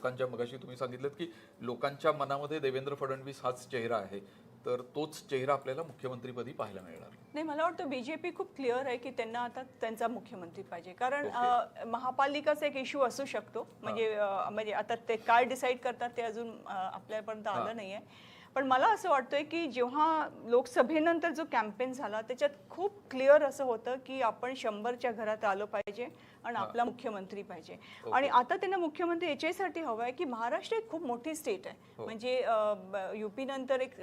लोकांच्या मगाशी तुम्ही सांगितलं की लोकांच्या मनामध्ये देवेंद्र फडणवीस हाच चेहरा आहे तर तोच चेहरा आपल्याला मुख्यमंत्रीपदी पाहायला मिळणार. नाही मला वाटतं बीजेपी खूप क्लिअर आहे की त्यांना आता त्यांचा मुख्यमंत्री पाहिजे. कारण महापालिकाचा एक इश्यू असू शकतो. म्हणजे म्हणजे आता ते काय डिसाईड करतात ते अजून आपल्यापर्यंत आलं नाहीये. पण मला असं वाटतंय की जेव्हा लोकसभेनंतर जो कॅम्पेन झाला त्याच्यात खूप क्लिअर असं होतं की आपण शंभरच्या घरात आलो पाहिजे. आणि आपला मुख्यमंत्री पाहिजे. आणि आता त्यांना मुख्यमंत्री याच्यासाठी हवं आहे की महाराष्ट्र एक खूप मोठी स्टेट आहे. म्हणजे युपी नंतर एक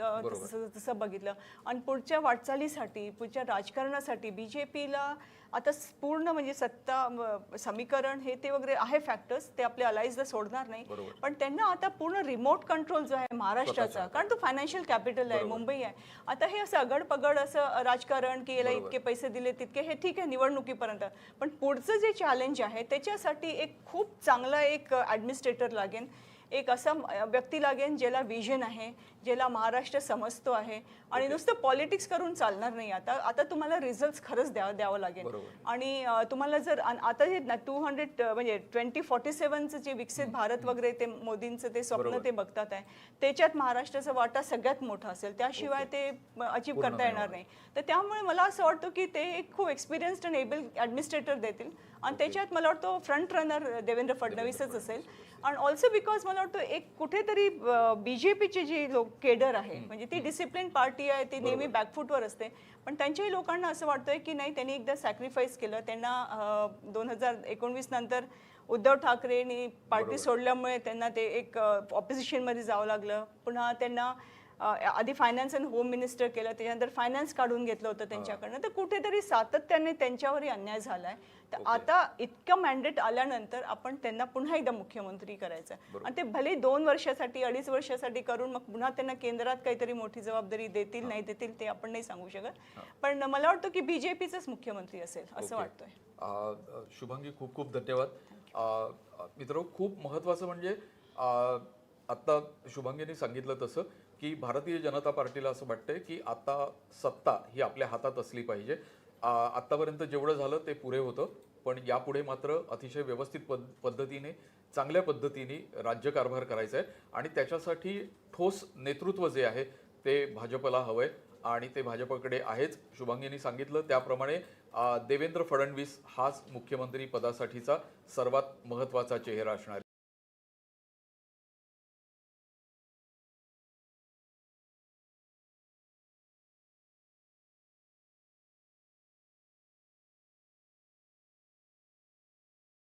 तसं बघितलं. आणि पुढच्या वाटचालीसाठी पुढच्या राजकारणासाठी बीजेपीला आता स- पूर्ण म्हणजे सत्ता समीकरण हे ते वगैरे आहे फॅक्टर्स ते आपले अलायन्सला सोडणार नाही. पण त्यांना आता पूर्ण रिमोट कंट्रोल जो आहे महाराष्ट्राचा कारण तो फायनान्शियल कॅपिटल आहे मुंबई आहे. आता हे असं अगड पगड असं राजकारण की याला इतके पैसे दिले तितके हे ठीक आहे निवडणुकीपर्यंत. पण पुढचं जे चॅलेंज आहे. त्याच्यासाठी एक खूप चांगला एक ॲडमिनिस्ट्रेटर लागेल एक असा व्यक्ती लागेल ज्याला विजन आहे ज्याला महाराष्ट्र समजतो आहे. आणि नुसतं पॉलिटिक्स करून चालणार नाही आता. आता तुम्हाला रिझल्ट खरंच द्यावं द्यावं लागेल. आणि तुम्हाला जर आता जे टू हंड्रेड म्हणजे ट्वेंटी फॉर्टी सेवनचं जे विकसित भारत वगैरे ते मोदींचं ते स्वप्न ते बघतात आहे. त्याच्यात महाराष्ट्राचा वाटा सगळ्यात मोठा असेल. त्याशिवाय ते अचीव करता येणार नाही. तर त्यामुळे मला असं वाटतं की ते एक खूप एक्सपिरियन्स्ड अँड एबल ॲडमिनिस्ट्रेटर देतील. आणि त्याच्यात मला वाटतं फ्रंट रनर देवेंद्र फडणवीसच असेल. आणि ऑल्सो बिकॉज मला वाटतं एक कुठेतरी बीजेपीची जी लोक केडर आहे म्हणजे ती डिसिप्लिन पार्टी आहे ती नेहमी बॅकफूटवर असते. पण त्यांच्याही लोकांना असं वाटतंय की नाही त्यांनी एकदा सॅक्रिफाईस केलं. त्यांना दोन हजार एकोणवीस नंतर उद्धव ठाकरेंनी पार्टी सोडल्यामुळे त्यांना ते एक ऑपोजिशनमध्ये जावं लागलं. पुन्हा त्यांना आधी फायनान्स अँड होम मिनिस्टर केलं त्याच्यानंतर फायनान्स काढून घेतलं होतं त्यांच्याकडनं. तर कुठेतरी सातत्याने त्यांच्यावरही अन्याय झालाय. तर आता इतकं मॅन्डेट आल्यानंतर आपण त्यांना पुन्हा एकदा मुख्यमंत्री करायचं. आणि ते भले दोन वर्षासाठी अडीच वर्षासाठी करून मग पुन्हा त्यांना केंद्रात काहीतरी मोठी जबाबदारी देतील नाही देतील ते आपण नाही सांगू शकत. पण मला वाटतं की बीजेपीचाच मुख्यमंत्री असेल असं वाटतंय. शुभांगी खूप खूप धन्यवाद. मित्र खूप महत्वाचं म्हणजे अ, आता शुभांगीने सांगितलं तसं. की भारतीय जनता पार्टीला असं वाटतंय की आता सत्ता ही आपल्या हातात असली पाहिजे. आत्तापर्यंत जेवढं झालं ते पुरे होतं पण यापुढे मात्र अतिशय व्यवस्थित पद पद्धतीने चांगल्या पद्धतीने राज्यकारभार करायचा आहे आणि त्याच्यासाठी ठोस नेतृत्व जे आहे ते भाजपला हवं आहे आणि ते भाजपकडे आहेच. शुभांगींनी सांगितलं त्याप्रमाणे देवेंद्र फडणवीस हाच मुख्यमंत्री पदासाठीचा सर्वात महत्त्वाचा चेहरा असणार आहे.